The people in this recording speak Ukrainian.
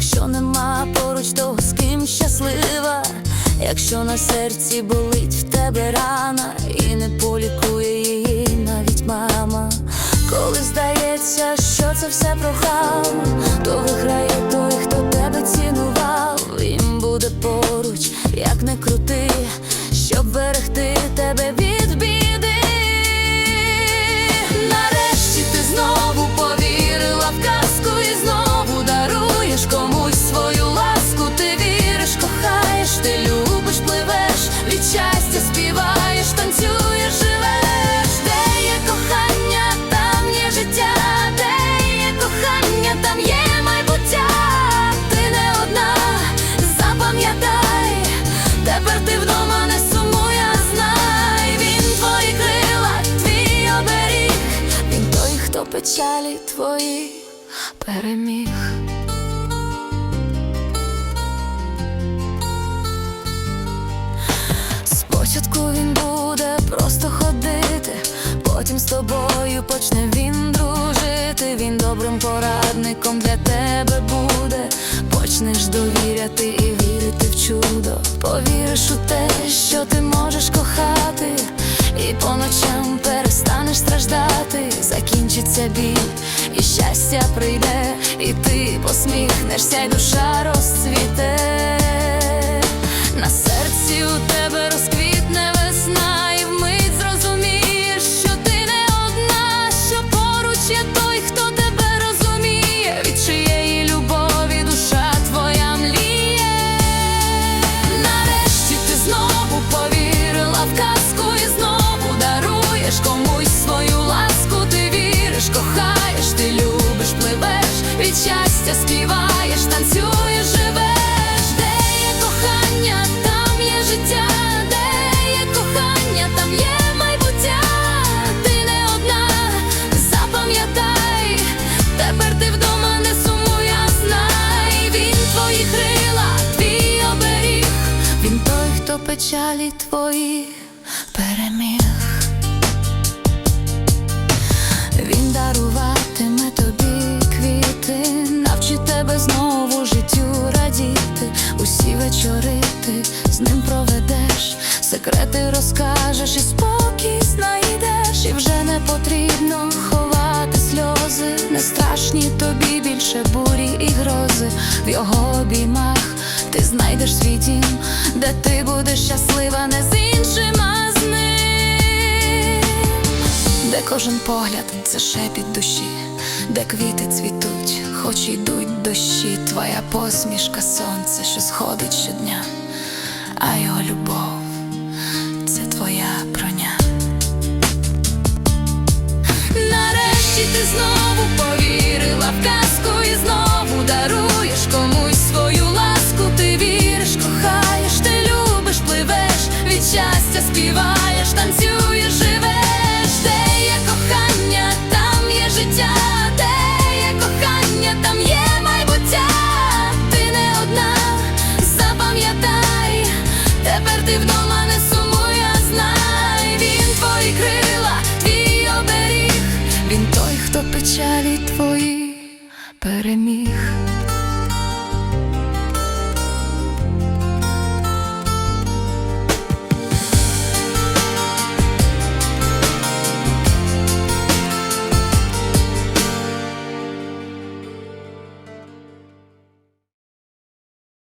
якщо нема поруч того, з ким щаслива, якщо на серці болить в тебе рана, і не полікує її навіть мама, коли здається, що це все прохав, то виграє. Печалі твої переміг. Спочатку він буде просто ходити, потім з тобою почне він дружити. Він добрим порадником для тебе буде. Почнеш довіряти і вірити в чудо. Повіриш у те, що ти можеш Закінчиться біль, і щастя прийде, і ти посміхнешся, і душа розцвіте. На серці у тебе розквітне печалі твої переміг. Він даруватиме тобі квіти, навчить тебе знову життю радіти. Усі вечори ти з ним проведеш, секрети розкажеш і спокій знайдеш, і вже не потрібно ховати сльози, не страшні тобі більше бурі і грози. В його обіймах ти знайдеш свій дім, де ти будеш щаслива, не з іншим, а з ним де кожен погляд це шепіт душі, де квіти цвітуть, хоч йдуть дощі, твоя посмішка, сонце, що сходить щодня, а його любов це твоя броня. Нарешті ти знову ти вдома